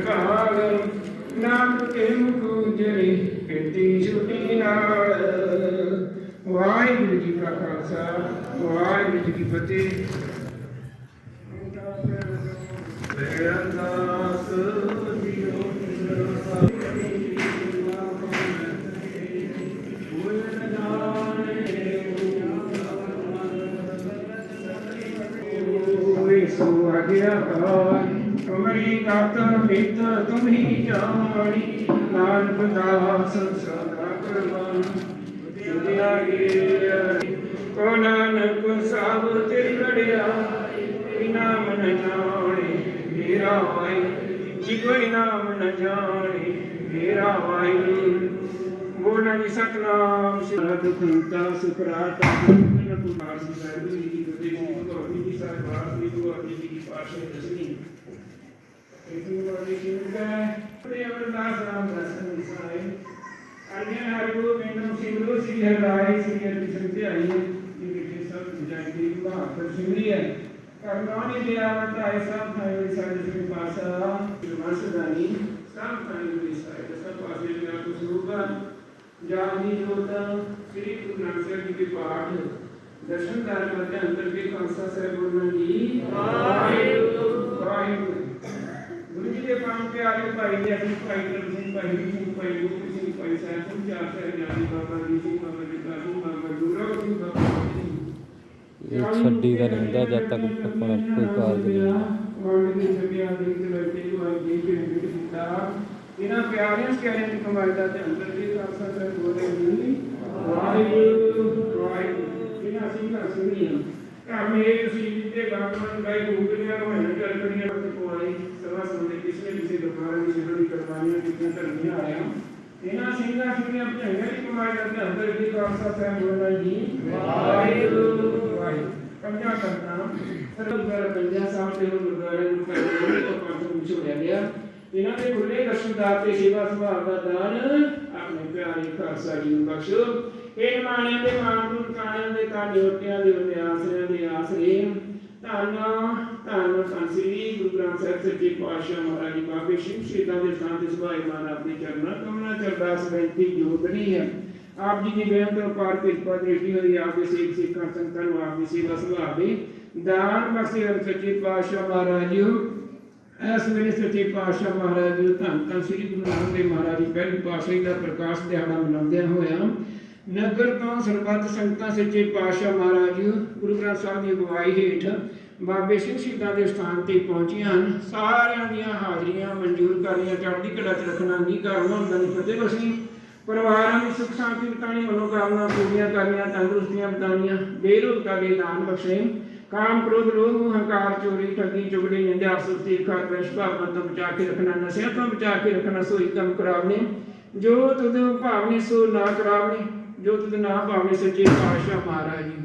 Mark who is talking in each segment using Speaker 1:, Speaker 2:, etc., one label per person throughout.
Speaker 1: ਕਾਲ ਨਾਮ ਕੇ ਮੁਖ ਉਜੜੇ ਛੁਟੀ ਨਾਲ। ਵਾਹਿਗੁਰੂ ਜੀ ਕਾ ਖਾਲਸਾ, ਵਾਹਿਗੁਰੂ ਜੀ ਕੀ ਫਤਿਹ। ਅਰਦਾਸ ਕਾਲ ਤੁਮਰੀ ਗਤ ਮਿਤ ਤੁਮਹੀ ਜਾਣੀ ਨਾਨਕ ਦਾਸ ਸਦਾ ਕਰਮਨ ਦੁਨੀਆ ਗੇ ਕੋ ਨਾਨਕ ਸਭ ਤੇ ਘੜਿਆ ਬਿਨਾ ਮਨ ਜਾਣੇ ਮੇਰਾ ਵਾਈ। ਜੀ ਕੋਈ ਨਾਮ ਨ ਜਾਣੇ ਮੇਰਾ ਵਾਈ। ਬੋਲਣਾ ਜੀ ਸਤਨਾਮ ਸਿਰਤ ਖੁੰਤਾ ਸੁਖਰਾਤਾ ਨਾ ਕੁਮਾਰ ਜੀ ਸਾਹਿਬ ਜੀ ਦੀ ਗੁਰਦੇ ਜੀ ਭਗਵਤੀ ਜੀ ਸਾਹਿਬ ਬਾਤ ਜੀ ਗੁਰੂ ਅਰਜਨ ਜੀ ਦੀ ਪਾਸ਼ਾ ਦਸਨੀ ਇਤਨੀ ਵਾਲੀ ਕਿੰਗਾ ਤੇ ਅਮਰਦਾਸ ਰਾਮ ਦਰਸ਼ਨ ਸਾਹਿਬ ਅਰਜਨ ਹਰਿਗੋ ਮੈਨੂੰ ਸਿੰਘੋ ਸ੍ਰੀ ਹਰਿ ਸ੍ਰੀ ਹਰਿ ਸੰਤੇ ਆਈ ਇਹ ਵਿਖੇ ਸਭ ਜਾਇਦੀ ਮਹਾਪੁਰ ਸਿੰਘੀ ਹੈ ਕਰਨਾਨੀ ਦੇ ਆਵਤ ਆਏ ਸਭ ਥਾਈ ਸਾਡੇ ਸ੍ਰੀ ਪਾਸ਼ਾ ਜਮਸਦਾਨੀ ਸਭ ਥਾਈ ਦੇ ਸਾਰੇ ਸਭ ਪਾਸੇ ਦੇ ਆਪ ਸਰੂਪਾ ਜਾਨੀ ਜੋਤ ਸ੍ਰੀ ਗੁਰੂ ਨਾਨਕ ਸਾਹਿਬ ਜੀ ਦੇ ਪਾਠ ਦਰਸ਼ਨ ਜੀ ਦੇ ਪਾਣ ਪਿਆਰੇ ਭਾਈ ਜੀ ਅਸੀਂ ਭਾਈ ਗੁਰੂ ਸਿੰਘ ਭਾਈ ਜੀ ਭਾਈ ਗੁਰੂ ਸਿੰਘ ਭਾਈ ਸਾਹਿਬ ਸਿੰਘ ਚਾਰ ਸਾਹਿਬ ਜਾਨੀ ਬਾਬਾ ਜੀ ਸਿੰਘ ਬਾਬਾ ਜੀ ਦਾ ਸਿੰਘ ਬਾਬਾ ਗੁਰੂ ਸਿੰਘ ਬਾਬਾ ਜੀ
Speaker 2: ਇਹ ਛੱਡੀ ਦਾ ਰਹਿੰਦਾ ਜਦ ਤੱਕ ਆਪਣਾ ਕੋਈ ਕਾਰਜ ਨਹੀਂ
Speaker 1: ਵਰਡ ਦੀ ਛੱਡਿਆ ਦੇ ਕੇ ਬੈਠੇ ਜੋ ਅੱਜ ਜੀ ਕੇ ਨਿਕਟ ਕੀਤਾ ਇਹਨਾਂ ਪਿਆਰਿਆਂ ਪਿਆਰਿਆਂ ਦੀ ਕਮਾਈ ਦਾ ਤੇ ਅੰਦਰ ਦੀ ਖਾਲਸਾ ਸਾਹਿਬ ਬੋਲੇ ਜੀ ਵਾਹਿਗੁਰੂ ਵਾਹਿਗੁਰੂ। ਇਹਨਾਂ ਅਸੀਂ ਘਰ ਸੁਣੀ ਘਰ ਮੇਰੇ ਤੁਸੀਂ ਜਿੱਤੇ ਗਾਮਨ ਗਾਈ ਗੁਗਲੀਆਂ ਨੂੰ ਮੈਂ ਕਰ ਕਰੀਆਂ ਤੇ ਕੋਈ ਸਵਾ ਸੰਦੇ ਕਿਸੇ ਕਿਸੇ ਦੁਕਾਨ ਦੀ ਜਿਹੜੀ ਕਰਵਾਈਆਂ ਕਿਤੇ ਧਰਮੀਆਂ ਆਇਆ ਇਹਨਾਂ ਸਿੰਘਾਂ ਸਿੰਘਾਂ ਭਜੰਗਾਂ ਦੀ ਕਮਾਈ ਦਾ ਤੇ ਅੰਦਰ ਦੀ ਖਾਲਸਾ ਸਾਹਿਬ ਬੋਲੇ ਜੀ। ਵਾਹਿਗੁਰੂ। ਵਾਹਿਗੁਰੂ ਪੰਜਾਂ ਕਰਨਾ ਸਰਬ ਗੁਰਦੁਆਰਾ ਪੰਜਾਂ ਸਾਹਿਬ ਤੇ ਗੁਰਦੁਆਰੇ ਨੂੰ ਕਰਦੇ ਤੋਂ ਪੰਜ ਨੂੰ ਛੋੜਿਆ ਗਿਆ। ਇਹਨਾਂ ਦੇ ਖੁੱਲੇ ਦਰਸ਼ਨਦਾਰ ਤੇ ਸੇਵਾ ਸੁਭਾਅ ਦਾ ਦਾਨ ਆਪਣੇ ਪਿਆਰੇ ਖਾਲਸਾ ਜੀ ਨੂੰ ਬਖਸ਼ੋ। ਇਹ ਮਾਣ ਨੂੰ ਕਾਣਿਆਂ ਦੇ ਤਾਂ ਜੋਟਿਆਂ ਦੇ ਉਹਦੇ ਦੇ ਆਸਰੇ। ਧੰਨ ਧੰਨ ਧੰਨ ਗੁਰੂ ਗ੍ਰੰਥ ਸਾਹਿਬ ਸੱਚੇ ਪਾਤਸ਼ਾਹ ਮਹਾਰਾਜ ਬਾਬੇ ਸ਼ਿਵ ਸ਼ਹੀਦਾਂ ਦੇ ਸਥਾਨ ਤੇ ਸੁਭਾਈਮਾਨ ਆਪਣੇ ਚਰਨਾਂ ਕਮਨਾ ਚਰਦਾਸ ਬੇਨਤੀ ਜੋਦਨੀ ਹੈ। ਆਪ ਜੀ ਦੀ ਬੇਨਤੀ ਤੋਂ ਕਿਰਪਾ ਦ੍ਰਿਸ਼ਟੀ ਹੋਈ ਆਪ ਦੇ ਸੇਵ ਸਿੱਖਾਂ, ਸੰਤਾਂ ਨੂੰ ਆਪ ਦੀ ਸੇਵਾ ਸੁਭਾਵੇ ਦਾਨ ਬਖਸ਼ੇ ਹਨ ਸੱਚੇ ਪਾਤਸ਼ਾਹ ਮਹਾਰਾਜ। ਜੀ ਇਸ ਵੇਲੇ ਸੱਚੇ ਪਾਤਸ਼ਾਹ ਮਹਾਰਾਜ ਜੀ ਧੰਨ ਧੰਨ ਸ੍ਰੀ ਗੁਰੂ ਨਾਨਕ ਦੇਵ ਮਹਾਰਾਜ ਜੀ, ਪਹਿਲੀ ਪਾਤਸ਼ਾਹੀ ਦਾ ਪ੍ਰਕਾਸ਼ ਦਿਹਾੜਾ ਮਨਾਉਂਦਿਆਂ ਹੋਇਆਂ ਨਗਰ ਤੋਂ ਸਰਬੱਤ ਸੰਗਤਾਂ ਸੱਚੇ ਪਾਤਸ਼ਾਹ ਮਹਾਰਾਜ ਗੁਰੂ ਗ੍ਰੰਥ ਸਾਹਿਬ ਦੀ ਅਗਵਾਈ ਹੇਠ ਬਾਬੇ ਸਿੰਘ ਸ਼ਹੀਦਾਂ ਦੇ ਸਥਾਨ ਤੇ ਪਹੁੰਚੀਆਂ ਹਨ। ਸਾਰਿਆਂ ਦੀਆਂ ਹਾਜ਼ਰੀਆਂ ਮਨਜ਼ੂਰ ਕਰੀਆਂ ਚੜ੍ਹਦੀ ਕਲਾ ਚ ਰੱਖਣਾ ਨਹੀਂ ਕਰਨਾ ਹੁੰਦਾ ਨਹੀਂ ਫਤਿਹ ਬਸੀ ਪਰਿਵਾਰਾਂ ਦੀ ਸੁਖ ਸ਼ਾਂਤੀ ਬਤਾਣੀ ਮਨੋਕਾਮਨਾ ਪੂਰੀਆਂ ਕਰਨੀਆਂ ਤੰਦਰੁਸਤੀਆਂ ਬਤਾਣੀਆਂ ਬੇਰੋਜ਼ਗਾਰ ਦਾਨ ਬਖਸ਼ੇ। ਕਾਮ ਕ੍ਰੋਧ, ਲੋਭ, ਹੰਕਾਰ, ਚੋਰੀ, ਠੱਗੀ, ਚੁਗਲੀ, ਨਿੰਦਿਆ ਸੁਸਤੀ ਖਾਰ ਵਿਸ਼ਵਾਸ ਤੋਂ ਬਚਾ ਕੇ ਰੱਖਣਾ, ਨਸ਼ਿਆਂ ਤੋਂ ਬਚਾ ਕੇ ਰੱਖਣਾ ਸੋਈ ਕੰਮ ਕਰਾਵਨੇ ਜੋ ਤੁਧ ਭਾਵਨੇ ਸੋ ਨਾ ਕਰਾਵਨੇ ਜੋ ਤੁਧ ਨਾ ਭਾਵਨੇ ਸੱਚੇ ਪਾਤਸ਼ਾਹ ਮਹਾਰਾਜ ਜੀ।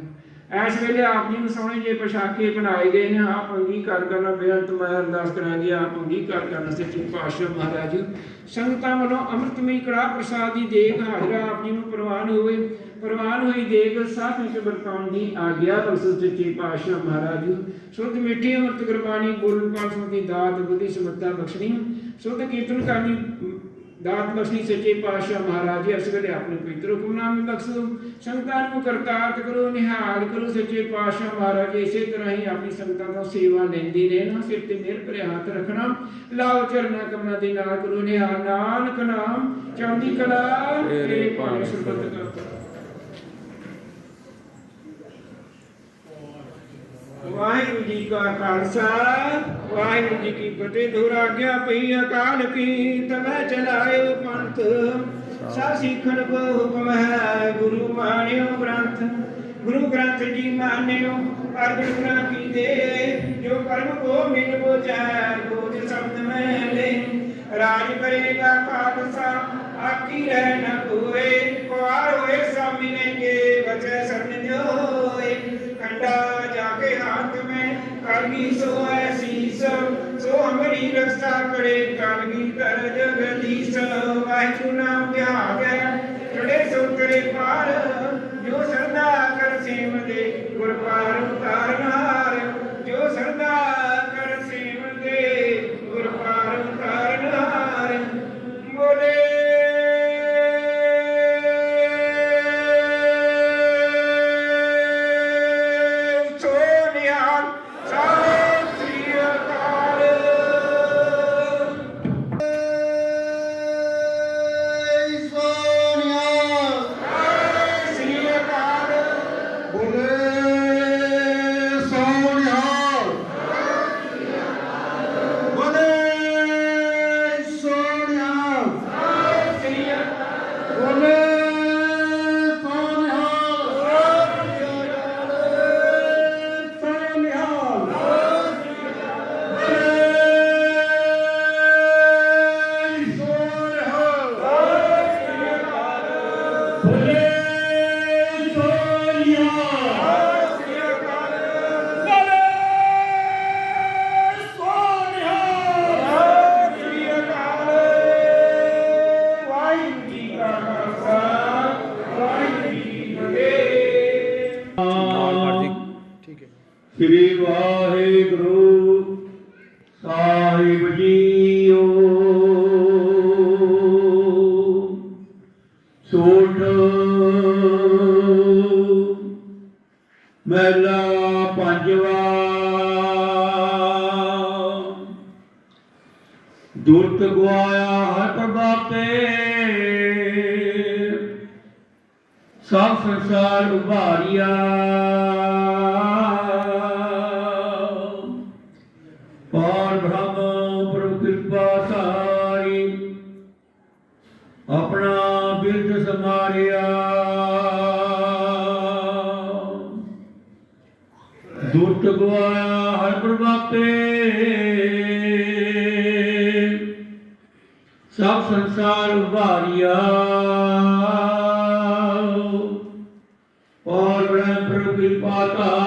Speaker 1: ਐਸ ਵੇਲੇ ਆਪ ਜੀ ਨੂੰ ਸੋਹਣੇ ਜੇ ਪੋਸ਼ਾਕੇ ਬਣਾਏ ਗਏ ਨੇ, ਆਪ ਅੰਗੀਕਾਰ ਕਰਨਾ ਬੇਅੰਤ ਮੈਂ ਅਰਦਾਸ ਕਰਾਂਗੇ, ਆਪ ਅੰਗੀਕਾਰ ਕਰਨਾ ਸੱਚੇ ਪਾਤਸ਼ਾਹ ਮਹਾਰਾਜ ਜੀ। ਸੰਗਤਾਂ ਵੱਲੋਂ ਅੰਮ੍ਰਿਤਮਈ ਕੜਾ ਪ੍ਰਸਾਦ ਦੀ ਦੇਗ ਹਾਜ਼ਰਾ ਆਪ ਜੀ ਨੂੰ ਪ੍ਰਵਾਨ ਹੋਵੇ ਪ੍ਰਵਾਨ ਹੋਈ ਦੇਗ ਸਾਥ ਵਿੱਚ ਵਰਤਾਉਣ ਦੀ ਆਗਿਆ ਬਖਸ਼ੋ ਸੱਚੇ ਪਾਤਸ਼ਾਹ ਮਹਾਰਾਜ ਜੀ। ਸੁਧ ਮਿੱਠੀ ਅੰਮ੍ਰਿਤ ਗੁਰਬਾਣੀ ਬੋਲਣ ਪਾਸੋਂ ਦੀ ਦਾਤ, ਬੁੱਧੀ, ਸਮੱਤਾ ਬਖਸ਼ਣੀ, ਸੁਧ ਕੀਰਤਨ ਕਰਨੀ ਦਾਤ ਬਖਸ਼ਣੀ ਸੱਚੇ ਪਾਤਸ਼ਾਹ ਮਹਾਰਾਜ ਜੀ ਇਸ ਵੇਲੇ ਆਪਣੇ ਪਵਿੱਤਰ ਹੁਕਮਨਾਮੇ ਬਖਸ਼ੋ। ਸੰਗਤਾਂ ਨੂੰ ਕਰਤਾਰਤ ਕਰੋ ਨਿਹਾਲ ਕਰੋ ਸੱਚੇ ਪਾਤਸ਼ਾਹ ਮਹਾਰਾਜ। ਜੀ ਇਸੇ ਤਰ੍ਹਾਂ ਹੀ ਆਪਣੀ ਸੰਗਤਾਂ ਤੋਂ ਸੇਵਾ ਲੈਂਦੇ ਰਹਿਣਾ ਸਿਰ ਤੇ ਮਿਹਰ ਭਰਿਆ ਹੱਥ ਰੱਖਣਾ। ਲਾਓ ਚਰਨਾ ਕਮਨਾ ਦੇ ਨਾਲ ਕਰੋ ਨਿਹਾਲ ਨਾਨਕ ਨਾਮ ਚੜ੍ਹਦੀ ਕਲਾ ਤੇਰੇ ਭਾਣੇ ਸੁਰਬਤ ਕਰਤਾ ਵਾਹਿਗੁਰੂ ਜੀ ਕਾ ਖਾਲਸਾ, ਵਾਹਿਗੁਰੂ ਜੀ ਕੀ ਫਤਿਹ। ਦੁਰ ਆਗਿਆ ਪਈ ਅਕਾਲ ਕੀ ਤਵੈ ਚਲਾਇਓ ਪੰਥ। ਸਾ ਸਿੱਖਣ ਕੋ ਹੁਕਮ ਹੈ, ਗੁਰੂ ਮਾਨਿਓ ਗ੍ਰੰਥ। ਗੁਰੂ ਗ੍ਰੰਥ ਜੀ ਮਾਨਿਓ ਅਰਜਨ ਗੁਰਾਂ ਕੀ ਦੇ ਜੋ ਕਰਮ ਕੋ ਮਿਲ ਬੋਚੈ ਕੋਜ ਸ਼ਬਦ ਮੈਂ ਲੈ। ਰਾਜ ਕਰੇਗਾ ਖਾਲਸਾ ਆਕੀ ਰਹਿ ਨ ਕੋਏ। ਕੁਆਰ ਹੋਏ ਸਾਮੀ ਨੇ ਕੇ ਸਰਨ ਜੋਏ। कंडा जाके हाथ में कालगी सो ऐसीस सो हमारी रक्षा करे कालगी कर जगदीश वाहिगुरु नाम ध्यान है चढ़े सो करे पार
Speaker 3: ਉਭਾਰਿਆ ਪਾਰ ਬ੍ਰਹਮ, ਪ੍ਰਭੂ ਕਿਰਪਾ ਸਾਰੀ, ਆਪਣਾ ਬਿਰਦ ਸਮਾਰਿਆ। ਦੁਰਤ ਗਵਾਇਆ ਹਰ ਪ੍ਰਭਾਤੇ। ਸਭ ਸੰਸਾਰ ਉਭਾਰਿਆ। ਪ੍ਰਭੂ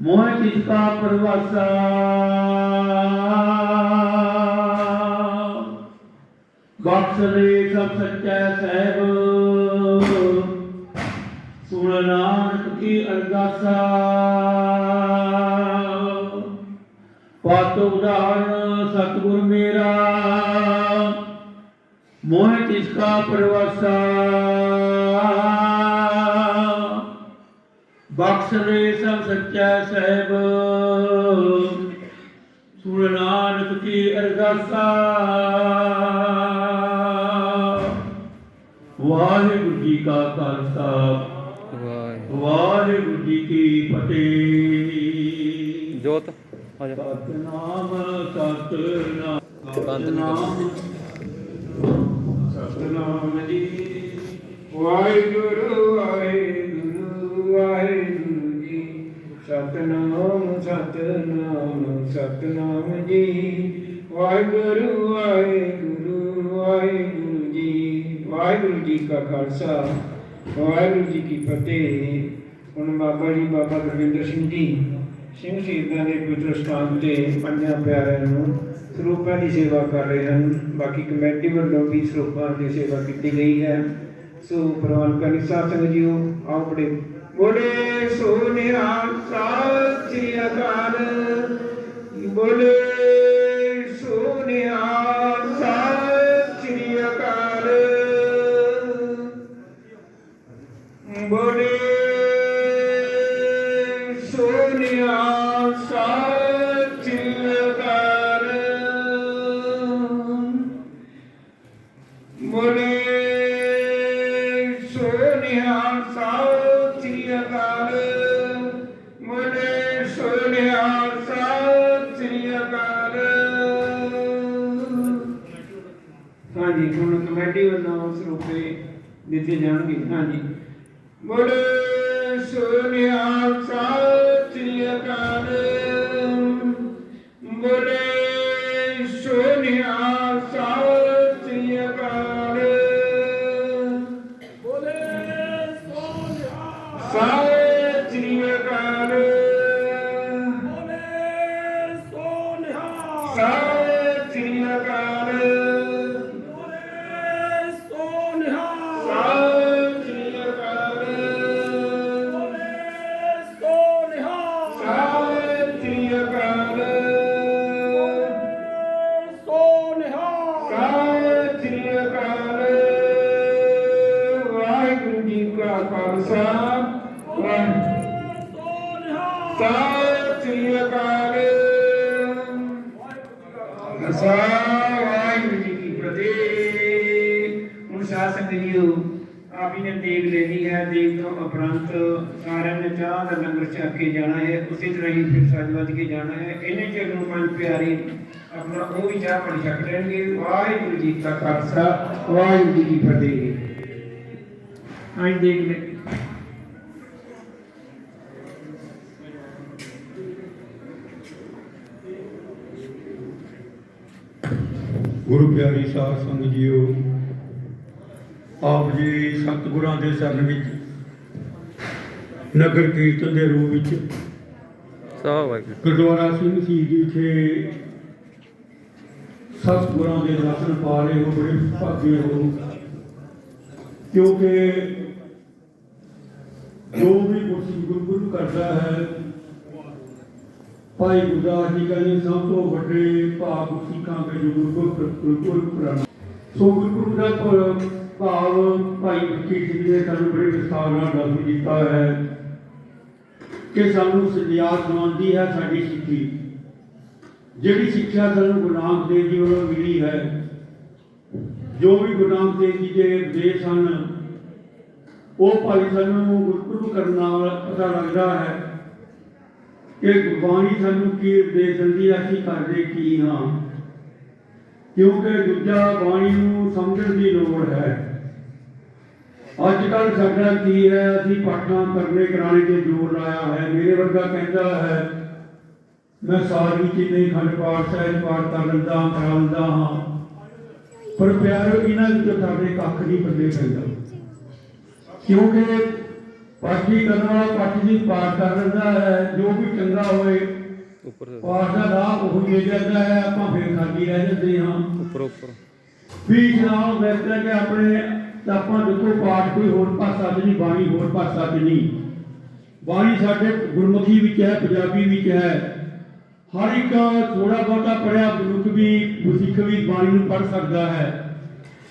Speaker 3: ਮੋਹ ਜਿਸ ਪਰਵਾਸਾ ਬਖਸ਼ ਦੇ ਸਭ ਸੱਚਾ ਸਹਿਬ ਸੁਣ ਨਾਨਕ ਕੀ ਅਰਦਾਸਾ ਪਤ ਉਦਾਹਰਣ ਸਤਿਗੁਰ ਮੇਰਾ ਮੋਹ ਜਿਸ ਪਰਵਾਸਾ ਬਖਸ਼ ਦੇ ਸਭ ਸੱਚਾ ਸਹਿਬ। ਨਾਨਕ ਕੀ ਅਰਦਾਸਾ। ਵਾਹਿਗੁਰੂ ਜੀ ਕਾ ਖਾਲਸਾ।
Speaker 2: ਵਾਹਿਗੁਰੂ।
Speaker 3: ਵਾਹਿਗੁਰੂ ਜੀ ਕੀ ਫਤਿਹ।
Speaker 2: ਜੋਤ ਆ ਜਾ।
Speaker 3: ਸਤਨਾਮ ਸਤਨਾਮ।
Speaker 2: ਬੰਦ ਨਹੀਂ
Speaker 3: ਸਤਨਾਮ
Speaker 1: ਸਤਨਾਮ ਜੀ। ਵਾਹਿਗੁਰੂ ਵਾਹਿਗੁਰੂ ਖਾਲਸਾ। ਵਾਹਿਗੁਰੂ ਜੀ ਕੀ ਫਤਿਹ। ਹੁਣ ਬਾਬਾ ਜੀ, ਬਾਬਾ ਗੁਰਵਿੰਦਰ ਸਿੰਘ ਜੀ, ਸਿੰਘ ਸ਼ਹੀਦਾਂ ਦੇ ਪਵਿੱਤਰ ਸਥਾਨ ਤੇ ਪੰਜਾਂ ਪਿਆਰਿਆਂ ਨੂੰ ਸਰੂਪਾਂ ਦੀ ਸੇਵਾ ਕਰ ਰਹੇ ਹਨ। ਬਾਕੀ ਕਮੇਟੀ ਵੱਲੋਂ ਵੀ ਸਰੂਪਾਂ ਦੀ ਸੇਵਾ ਕੀਤੀ ਗਈ ਹੈ। ਸੋ ਪ੍ਰਵਾਨ ਕਰਨੀ ਸਾਧ ਸੰਗਤ ਜੀਓ ਆਓ ਬੜੇ ਬੋਲੇ ਸੋ ਨਿਹਾਲ ਸਤਿ ਅਕਾਲ। ਬੋਲੇ ਸੋ ਨਿਹਾਲ ਸੋਨਿਆ ਸਤਿਗੁਰ ਹਾਂਜੀ ਹੁਣ ਕਮੇਟੀ ਵੱਲੋਂ ਸਰੂਪੇ ਦਿੱਤੇ ਜਾਣਗੇ। ਹਾਂਜੀ। ਬੋਲੇ ਖਾਲਸਾ ਸਤਿ ਅਕਾਲ। ਖਾਲਸਾ ਵਾਹਿਗੁਰੂ ਜੀ ਕੀ ਫਤਿਹ। ਹੁਣ ਸਾਧ ਸੰਗਤ ਆਪ ਹੀ ਨੇ ਦੇਖ ਲੈਣੀ ਹੈ। ਦੇਖ ਤੋਂ ਉਪਰੰਤ ਸਾਰਿਆਂ ਨੇ ਚਾਹ ਦਾ ਲੰਗਰ ਛਕ ਕੇ ਜਾਣਾ ਹੈ। ਉਸੇ ਤਰ੍ਹਾਂ ਹੀ ਫਿਰ ਸੱਜ ਕੇ ਜਾਣਾ ਹੈ। ਇਹਨੇ ਚਿਰ ਨੂੰ ਪੰਜ ਪਿਆਰੇ ਆਪਣਾ ਉਹ ਵੀ ਚਾਹ ਪਾਣੀ ਛਕ ਲੈਣਗੇ। ਵਾਹਿਗੁਰੂ ਜੀ ਕਾ ਖਾਲਸਾ, ਵਾਹਿਗੁਰੂ ਜੀ ਕੀ ਫਤਿਹ। ਆਈ ਦੇਖ ਲੈ।
Speaker 3: ਗੁਰੂ ਪਿਆਰੀ ਸਾਧ ਸੰਗਤ ਜੀਓ ਆਪ ਜੀ ਸਤਿਗੁਰਾਂ ਦੇ ਚਰਨ ਵਿੱਚ ਨਗਰ ਕੀਰਤਨ ਦੇ ਰੂਪ ਵਿੱਚ ਗੁਰਦੁਆਰਾ ਸਿੰਘ ਸ਼ਹੀਦੀ ਵਿਖੇ ਸਤਿਗੁਰਾਂ ਦੇ ਦਰਸ਼ਨ ਪਾ ਰਹੇ ਹੋ ਬੜੇ ਭਾਗੇ ਹੋ ਕਿਉਂਕਿ ਜੋ ਵੀ ਗੁਰਸਿੱਖ ਗੁਰੂ ਕਰਦਾ ਹੈ ਭਾਈ ਗੁਰਦਾਸ ਜੀ ਕਹਿੰਦੇ, ਸਭ ਤੋਂ ਵੱਡੇ ਭਾਗ ਸਿੱਖਾਂ ਦੇ ਗੁਰਪੁਰਬ ਗੁਰਪੁਰਬ ਸੋ ਗੁਰਪੁਰਬ ਦਾ ਭਾਵ ਭਾਈ ਬੁੱਕੀ ਸਿੰਘ ਨੇ ਸਾਨੂੰ ਬੜੇ ਵਿਸਥਾਰ ਨਾਲ ਦੱਸ ਦਿੱਤਾ ਹੈ ਕਿ ਸਾਨੂੰ ਸਿਧਿਆਤ ਦਵਾਉਂਦੀ ਹੈ ਸਾਡੀ ਸਿੱਖੀ। ਜਿਹੜੀ ਸਿੱਖਿਆ ਸਾਨੂੰ ਗੁਰੂ ਨਾਨਕ ਦੇਵ ਜੀ ਵੱਲੋਂ ਮਿਲੀ ਹੈ, ਜੋ ਵੀ ਗੁਰੂ ਨਾਨਕ ਦੇਵ ਜੀ ਦੇ ਉਪਦੇਸ਼ ਹਨ, ਉਹ ਭਾਈ ਸਾਨੂੰ ਗੁਰਪੁਰਬ ਕਰਨ ਨਾਲ ਪਤਾ ਲੱਗਦਾ ਹੈ ਕਿ ਗੁਰਬਾਣੀ ਸਾਨੂੰ ਕੀ ਉਪਦੇਸ਼ ਦਿੰਦੀ ਹੈ ਅਸੀਂ ਕਰਦੇ ਕੀ ਹਾਂ? ਕਿਉਂਕਿ ਦੂਜਾ ਬਾਣੀ ਨੂੰ ਸਮਝਣ ਦੀ ਲੋੜ ਹੈ। ਅੱਜ ਕੱਲ੍ਹ ਸਾਡਾ ਕੀ ਹੈ ਅਸੀਂ ਪਾਠਾਂ ਕਰਨੇ ਕਰਾਣੇ ਤੇ ਜ਼ੋਰ ਲਾਇਆ ਹੈ ਮੇਰੇ ਵਰਗਾ ਕਹਿੰਦਾ ਹੈ ਮੈਂ ਸਾਰੀ ਵਿੱਚ ਖੰਡ ਪਾਠ ਸਾਹਿਬ ਪਾਠ ਕਰ ਲੈਂਦਾ ਹਾਂ, ਕਰਾ ਲੈਂਦਾ ਹਾਂ। ਪਰ ਪਿਆਰੋ ਇਹਨਾਂ ਵਿੱਚੋਂ ਸਾਡੇ ਕੱਖ ਨਹੀਂ ਪੱਲੇ ਪੈਂਦਾ। ਕਿਉਂਕਿ ਪਾਠੀ ਕਰਨ ਪਾਠੀ ਦੀ ਪਾਠ ਕਰ ਲੈਂਦਾ ਹੈ ਜੋ ਵੀ ਚੰਗਾ ਹੋਏ
Speaker 2: ਉੱਪਰ
Speaker 3: ਪਾਠ ਦਾ ਲਾਭ ਉਹ ਹੀ ਜਾਂਦਾ ਹੈ ਆਪਾਂ ਫੇਰ ਖਾਲੀ ਰਹਿ ਜਾਂਦੇ ਹਾਂ।
Speaker 2: ਉੱਪਰ ਉੱਪਰ।
Speaker 3: ਵੀ ਜਨਾਬ ਵੈਸੇ ਕਿ ਆਪਣੇ ਆਪਾਂ ਦੇਖੋ ਪਾਠ ਕੋਈ ਹੋਰ ਭਾਸ਼ਾ ਨਹੀਂ ਬਾਣੀ ਹੋਰ ਭਾਸ਼ਾ 'ਚ ਨਹੀਂ। ਬਾਣੀ ਸਾਡੇ ਗੁਰਮੁਖੀ ਵਿੱਚ ਹੈ ਪੰਜਾਬੀ ਵਿੱਚ ਹੈ। ਹਰ ਇੱਕ ਥੋੜਾ ਬਹੁਤਾ ਪੜਿਆ ਮਨੁੱਖ ਵੀ ਗੁਰਸਿੱਖ ਵੀ ਬਾਣੀ ਨੂੰ ਪੜ ਸਕਦਾ ਹੈ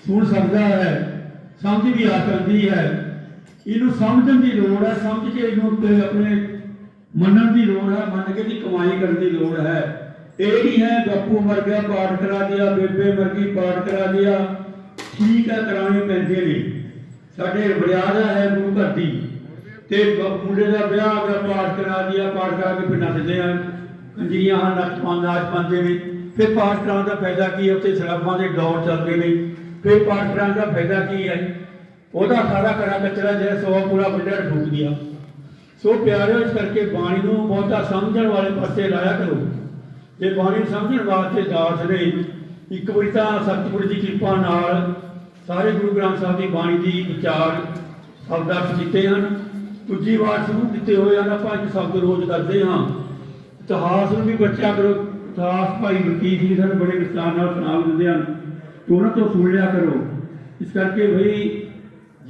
Speaker 3: ਸੁਣ ਸਕਦਾ ਹੈ ਸਮਝ ਵੀ ਆ ਸਕਦੀ ਹੈ। ਇਹਨੂੰ ਸਮਝਣ ਦੀ ਲੋੜ ਹੈ, ਸਮਝ ਕੇ ਇਹਨੂੰ ਆਪਣੇ ਮੰਨਣ ਦੀ ਲੋੜ ਹੈ, ਮੰਨ ਕੇ ਦੀ ਕਮਾਈ ਕਰਨ ਦੀ ਲੋੜ ਹੈ। ਇਹ ਨਹੀਂ ਹੈ ਗੱਪੂ ਮਰ ਗਿਆ, ਪਾਠ ਕਰਾ ਦਿਆ, ਬੇਬੇ ਮਰ ਗਈ, ਪਾਠ ਕਰਾ ਦਿਆ। ਠੀਕ ਹੈ, ਕਰਾਉਣੇ ਪੈਂਦੇ ਨੇ ਸਾਡੇ ਬੜਿਆਦਾ ਹੈ ਗੁਰੂ ਘਰ ਦੀ। ਤੇ ਮੁੰਡੇ ਦਾ ਵਿਆਹ ਆ ਪਾਠ ਕਰਾ ਦਿਆ, ਪਾਠ ਕਰਾ ਕੇ ਫਿਰ ਨੱਚਦੇ ਆ। ਕੰਜਰੀਆਂ ਹਨ, ਨੱਚ ਪਾਉਂਦੇ, ਨਾਚ ਪਾਉਂਦੇ ਨੇ। ਫਿਰ ਪਾਠ ਕਰਾਉਣ ਦਾ ਫਾਇਦਾ ਕੀ ਹੈ? ਉੱਥੇ ਸ਼ਰਾਬਾਂ ਦੇ ਦੌਰ ਚੱਲਦੇ ਨੇ। ਫਿਰ ਪਾਠ ਕਰਾਉਣ ਦਾ ਫਾਇਦਾ ਕੀ ਹੈ? ਉਹਦਾ ਸਾਰਾ ਕਰਾ ਕਚਰਾ ਜਿਹੜਾ ਸੋ ਪੂਰਾ ਪਿੰਡਰ ਫੂਕ ਦਿਆ। ਸੋ ਪਿਆਰਿਓ, ਇਸ ਕਰਕੇ ਬਾਣੀ ਨੂੰ ਬਹੁਤਾ ਸਮਝਣ ਵਾਲੇ ਪਾਸੇ ਲਾਇਆ ਕਰੋ। ਜੇ ਬਾਣੀ ਸਮਝਣ ਵਾਸਤੇ ਦਾਸ ਨੇ, ਇੱਕ ਵਾਰੀ ਤਾਂ ਸਤਿਗੁਰੂ ਦੀ ਕਿਰਪਾ ਨਾਲ ਸਾਰੇ ਗੁਰੂ ਗ੍ਰੰਥ ਸਾਹਿਬ ਦੀ ਬਾਣੀ ਦੀ ਵਿਚਾਰ ਸ਼ਬਦ ਕੀਤੇ ਹਨ। ਦੂਜੀ ਵਾਰ ਸ਼ੁਰੂ ਕੀਤੇ ਹੋਏ ਹਨ, ਆਪਾਂ ਇੱਕ ਸ਼ਬਦ ਰੋਜ਼ ਕਰਦੇ ਹਾਂ। ਇਤਿਹਾਸ ਨੂੰ ਵੀ ਬੱਚਿਆ ਕਰੋ। ਇਤਿਹਾਸ ਭਾਈ ਵਕੀਲ ਜੀ ਸਾਨੂੰ, ਬੜੇ ਵਿਸਤਾਰ ਨਾਲ ਸੁਣਾ ਦਿੰਦੇ ਹਨ। ਤੇ ਉਹਨਾਂ ਤੋਂ ਸੁਣ ਲਿਆ ਕਰੋ। ਇਸ ਕਰਕੇ ਭਈ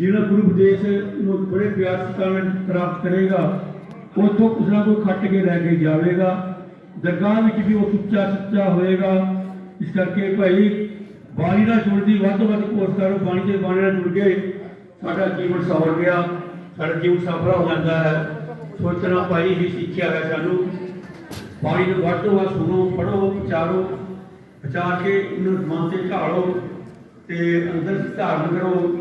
Speaker 3: ਜਿਹੜਾ ਗੁਰੂ ਉਪਦੇਸ਼ ਨੂੰ ਬੜੇ ਪਿਆਰ ਸਤਿਕਾਰ ਪ੍ਰਾਪਤ ਕਰੇਗਾ, ਉੱਥੋਂ ਕੁਛ ਨਾ ਕੋਈ ਖੱਟ ਕੇ ਲੈ ਕੇ ਜਾਵੇਗਾ। ਦਰਗਾਹ ਵਿੱਚ ਵੀ ਉਹ ਸੁੱਚਾ ਸੁੱਚਾ ਹੋਏਗਾ। ਇਸ ਕਰਕੇ ਭਾਈ ਬਾਣੀ ਨਾਲ ਜੁੜਦੀ ਵੱਧ ਵੱਧ ਕੋਸ਼ਿਸ਼ ਕਰੋ ਬਾਣੀ ਦੇ ਬਾਣੀ ਨਾਲ ਜੁੜ ਕੇ ਸਾਡਾ ਜੀਵਨ ਸਵਰ ਗਿਆ, ਸਾਡਾ ਜੀਵਨ ਸਫਲਾ ਹੋ ਜਾਂਦਾ ਹੈ। ਸੋਚਣਾ ਭਾਈ ਹੀ ਸਿੱਖਿਆ ਹੈ ਸਾਨੂੰ। ਬਾਣੀ ਨੂੰ ਵੱਧ ਤੋਂ ਵੱਧ ਸੁਣੋ ਪੜੋ ਵਿਚਾਰੋ, ਵਿਚਾਰ ਕੇ ਇਹਨੂੰ ਮਨ ਤੇ ਢਾਲੋ ਤੇ ਅੰਦਰ ਧਾਰਨ ਕਰੋ।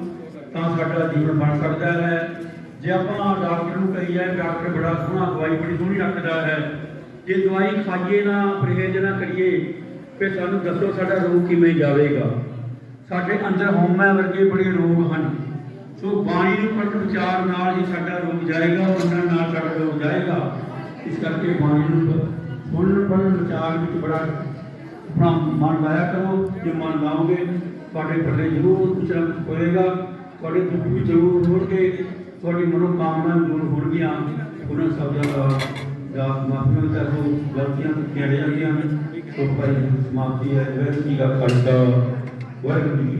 Speaker 3: ਤਾਂ ਸਾਡਾ ਜੀਵਨ ਬਣ ਸਕਦਾ ਹੈ। ਜੇ ਆਪਾਂ ਡਾਕਟਰ ਨੂੰ ਕਹੀਏ ਡਾਕਟਰ ਬੜਾ ਸੋਹਣਾ ਦਵਾਈ, ਬੜੀ ਸੋਹਣੀ ਰੱਖਦਾ ਹੈ। ਜੇ ਦਵਾਈ ਖਾਈਏ ਨਾ, ਪਰਹੇਜ਼ ਨਾ ਕਰੀਏ, ਫਿਰ ਸਾਨੂੰ ਦੱਸੋ ਸਾਡਾ ਰੋਗ ਕਿਵੇਂ ਜਾਵੇਗਾ। ਸਾਡੇ ਅੰਦਰ ਹਉਮੈ ਵਰਗੇ ਬੜੇ ਰੋਗ ਹਨ। ਸੋ ਬਾਣੀ ਨੂੰ ਪੜ੍ਹਨ ਵਿਚਾਰ ਨਾਲ ਹੀ ਸਾਡਾ ਰੋਗ ਜਾਏਗਾ ਮੰਨਣ ਨਾਲ ਸਾਡਾ ਰੋਗ ਜਾਏਗਾ। ਇਸ ਕਰਕੇ ਬਾਣੀ ਨੂੰ ਸੁਣਨ, ਪੜ੍ਹਨ ਵਿਚਾਰ ਵਿੱਚ ਬੜਾ ਆਪਣਾ ਮਨ ਲਾਇਆ ਕਰੋ। ਜੇ ਮਨ ਲਾਓਗੇ, ਤੁਹਾਡੇ ਪੱਲੇ ਜ਼ਰੂਰ ਕੁਛ ਹੋਏਗਾ। ਤੁਹਾਡੇ ਦੁੱਖ ਵੀ ਜ਼ਰੂਰ ਹੋਣਗੇ, ਤੁਹਾਡੀ ਮਨੋਕਾਮਨਾ ਜ਼ਰੂਰ ਹੋਣਗੀਆਂ। ਉਹਨਾਂ ਸਭ ਦਾ ਦਾਸ ਮਾਫੀਆਂ ਦਾ ਗਲਤੀਆਂ ਕੀਤੀਆਂ ਰਹਿ ਹਨ ਸੋ ਭਾਈ ਸਮਾਪਤੀ ਹੈ। ਵੈਸੇ ਕੀ ਦਾ ਖਾਲਸਾ ਵਾਹਿਗੁਰੂ ਜੀ